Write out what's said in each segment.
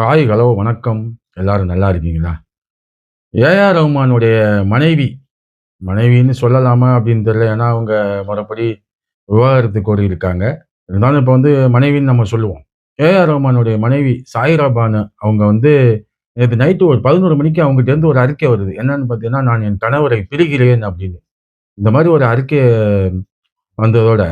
Hi, hello, வணக்கம். எல்லாரும் நல்லா இருக்கீங்களா? ஏ.ஆர். ரஹ்மானுடைய மனைவி, மனைவின்னு சொல்லலாமா அப்படின்னு தெரியல. ஏன்னா, அவங்க மறுபடி விவாகரத்து கோரியிருக்காங்க. இருந்தாலும் இப்போ வந்து மனைவின்னு நம்ம சொல்லுவோம். ஏ.ஆர். ரஹ்மானுடைய மனைவி சாயிரா பானு அவங்க வந்து நேற்று நைட்டு ஒரு 11 மணிக்கு அவங்கட்டேருந்து ஒரு அறிக்கை வருது. என்னன்னு பார்த்தீங்கன்னா, "நான் என் கணவரை பிரிகிறேன்" அப்படின்னு. இந்த மாதிரி ஒரு அறிக்கை வந்ததோட,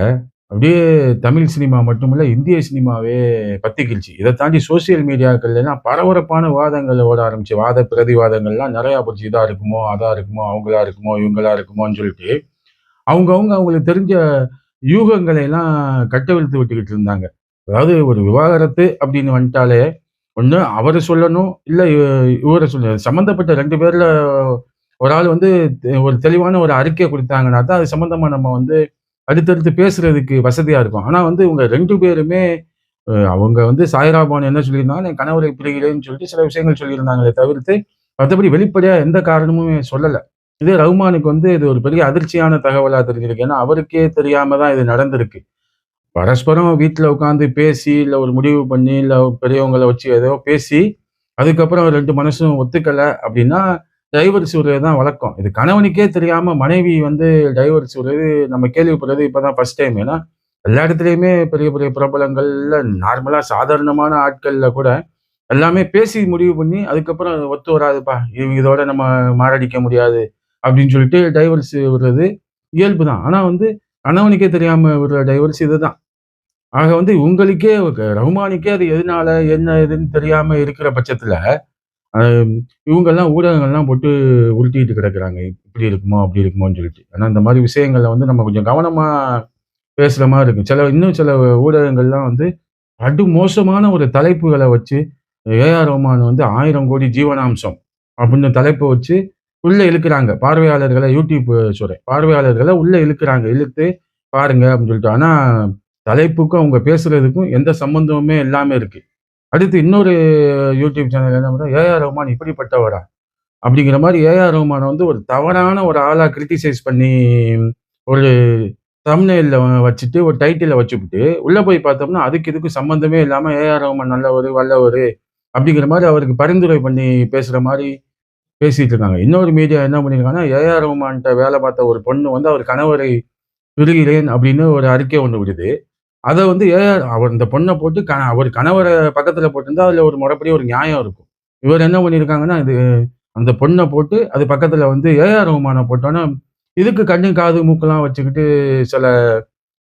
அப்படியே தமிழ் சினிமா மட்டுமில்ல, இந்திய சினிமாவே பத்திக்கிழ்ச்சி இதை தாண்டி சோசியல் மீடியாக்கள்லாம் பரபரப்பான வாதங்களை ஓட ஆரம்பிச்சு. வாத பிரதிவாதங்கள்லாம் நிறையா போச்சு. இதாக இருக்குமோ, அதாக இருக்குமோ, அவங்களா இருக்குமோ, இவங்களா இருக்குமோன்னு சொல்லிட்டு, அவங்கவுங்க அவங்களுக்கு தெரிஞ்ச யூகங்களை எல்லாம் கட்டவிழ்த்து விட்டுக்கிட்டு இருந்தாங்க. அதாவது ஒரு விவாகரத்து அப்படின்னு வந்துட்டாலே, ஒன்று அவரை சொல்லணும், இல்லை இவரை சொல்ல சம்மந்தப்பட்ட ரெண்டு பேரில் ஒரு ஆள் வந்து தெ ஒரு தெளிவான ஒரு அறிக்கை கொடுத்தாங்கன்னா தான், அது சம்மந்தமாக நம்ம வந்து அடுத்தடுத்து பேசுறதுக்கு வசதியா இருக்கும். ஆனா வந்து இவங்க ரெண்டு பேருமே அவங்க வந்து சாயிராபான் என்ன சொல்லியிருந்தாங்க "என் கணவரை பிரிகிறேன்னு" சொல்லிட்டு சில விஷயங்கள் சொல்லியிருந்தாங்களே தவிர்த்து, மற்றபடி வெளிப்படையா எந்த காரணமுமே சொல்லலை இதே ரஹ்மானுக்கு வந்து இது ஒரு பெரிய அதிர்ச்சியான தகவலா தெரிஞ்சிருக்கு. ஏன்னா, அவருக்கே தெரியாம தான் இது நடந்திருக்கு. பரஸ்பரம் வீட்டில் உட்காந்து பேசி, இல்ல ஒரு முடிவு பண்ணி, இல்ல பெரியவங்கள வச்சு ஏதோ பேசி, அதுக்கப்புறம் ரெண்டு மனசும் ஒத்துக்கலை அப்படின்னா, டைவர்ஸ் விடுறது தான் வழக்கம். இது கணவனுக்கே தெரியாம மனைவி வந்து டைவர்ஸ் விடுறது நம்ம கேள்விப்படுறது இப்ப தான் ஃபர்ஸ்ட் டைம். ஏன்னா, எல்லா இடத்துலையுமே பெரிய பெரிய பிரபலங்கள்ல நார்மலா சாதாரணமான ஆட்கள்ல கூட எல்லாமே பேசி முடிவு பண்ணி, அதுக்கப்புறம் ஒத்து வராதுப்பா, இதோட நம்ம மாரடிக்க முடியாது அப்படின்னு சொல்லிட்டு டைவர்ஸ் விடுறது இயல்பு தான். ஆனா வந்து கணவனுக்கே தெரியாம விடுற டைவர்ஸ் இதுதான். ஆக வந்து உங்களுக்கே க ரஹ்மானுக்கே அது எதனால, என்ன ஏதுன்னு தெரியாம இருக்கிற பட்சத்துல, இவங்கெல்லாம் ஊடகங்கள்லாம் போட்டு உருட்டிட்டு கிடக்குறாங்க. இப்படி இருக்குமோ, அப்படி இருக்குமோன்னு சொல்லிட்டு. ஆனால் இந்த மாதிரி விஷயங்களில் வந்து நம்ம கொஞ்சம் கவனமாக பேசுகிற மாதிரி இருக்கும் சில இன்னும் சில ஊடகங்கள்லாம் வந்து அடு மோசமான ஒரு தலைப்புகளை வச்சு, ஏ.ஆர். ரஹ்மான் வந்து ஆயிரம் கோடி ஜீவனாம்சம் அப்படின்னு தலைப்பை வச்சு உள்ளே இழுக்கிறாங்க பார்வையாளர்களை யூடியூப் சொல்றேன். பார்வையாளர்களை உள்ளே இழுக்கிறாங்க இழுத்து பாருங்க அப்படின்னு சொல்லிட்டு. ஆனால் தலைப்புக்கும் அவங்க பேசுறதுக்கும் எந்த சம்மந்தமுமே எல்லாமே இருக்குது அடுத்து இன்னொரு யூடியூப் சேனல் என்ன பண்றாங்க, "ஏ.ஆர். ரஹ்மான் இப்படிப்பட்டவரா?" அப்படிங்கிற மாதிரி ஏ.ஆர். ரஹ்மானை வந்து ஒரு தவறான ஒரு ஆளாக கிரிட்டிசைஸ் பண்ணி, ஒரு தமிழ்நெல்ல வச்சுட்டு, ஒரு டைட்டிலை வச்சுப்புட்டு, உள்ளே போய் பார்த்தோம்னா, அதுக்கு இதுக்கு சம்மந்தமே இல்லாமல் ஏ.ஆர். ரஹ்மான் நல்லவர் வல்லவர் அப்படிங்கிற மாதிரி அவருக்கு பரிந்துரை பண்ணி பேசுகிற மாதிரி பேசிகிட்டு இருக்காங்க. இன்னொரு மீடியா என்ன பண்ணியிருக்காங்கன்னா, ஏ.ஆர். ரஹ்மான்கிட்ட வேலை பார்த்த ஒரு பொண்ணு வந்து அவர் கணவரை பிரிகிறேன் அப்படின்னு ஒரு அறிக்கை ஒன்று விடுது. அதை வந்து ஏ.ஆர். அவர் அந்த பொண்ணை போட்டு க அவர் கணவரை பக்கத்தில் போட்டிருந்தா, அதில் ஒரு முறைப்படி ஒரு நியாயம் இருக்கும். இவர் என்ன பண்ணியிருக்காங்கன்னா, இது அந்த பொண்ணை போட்டு, அது பக்கத்தில் வந்து ஏ.ஆர். ரகுமானை போட்டோன்னா இதுக்கு கண்ணு, காது, மூக்கெல்லாம் வச்சுக்கிட்டு சில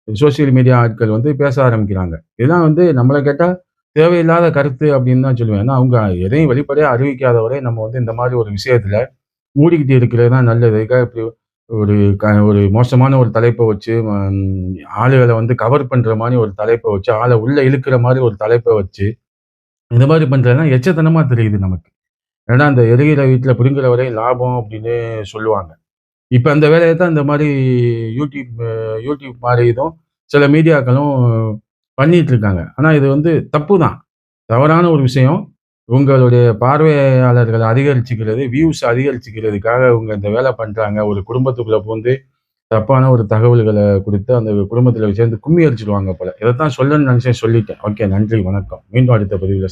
சோசியல் மீடியா ஆட்கள் வந்து பேச ஆரம்பிக்கிறாங்க. இதெல்லாம் வந்து நம்மளை கேட்டால் தேவையில்லாத கருத்து அப்படின்னு தான் சொல்லுவேன். ஏன்னா, அவங்க எதையும் வெளிப்படையாக அறிவிக்காதவரை நம்ம வந்து இந்த மாதிரி ஒரு விஷயத்தில் மூடிக்கிட்டு இருக்கிறது தான் நல்லது. இப்படி ஒரு க ஒரு மோசமான ஒரு தலைப்பை வச்சு, ஆளுகளை வந்து கவர் பண்ணுற மாதிரி ஒரு தலைப்பை வச்சு, ஆளை உள்ளே இழுக்கிற மாதிரி ஒரு தலைப்பை வச்சு, இந்த மாதிரி பண்ணுறதுனா எச்சத்தனமாக தெரியுது நமக்கு. ஏன்னா, அந்த எரிகிற வீட்டில் பிடுங்குற வரை லாபம்" அப்படின்னு சொல்லுவாங்க. இப்போ அந்த வேலையை தான் இந்த மாதிரி யூடியூப் யூடியூப் மாரி இதுவும் சில மீடியாக்களும் பண்ணிட்டு இருக்காங்க. ஆனால் இது வந்து தப்பு தான். தவறான ஒரு விஷயம். உங்களுடைய பார்வையாளர்கள் அதிகரிச்சுக்கிறது, வியூஸ் அதிகரிச்சுக்கிறதுக்காக இவங்க இந்த வேலை பண்ணுறாங்க ஒரு குடும்பத்துக்குள்ள பூந்து தப்பான ஒரு தகவல்களை கொடுத்து அந்த குடும்பத்தில் சேர்ந்து கும்மி அடிச்சிடுவாங்க போல. இதைத்தான் சொல்லணும்னு நினச்சேன் சொல்லிட்டேன். ஓகே. நன்றி, வணக்கம். மீண்டும் அடுத்த பதிவில்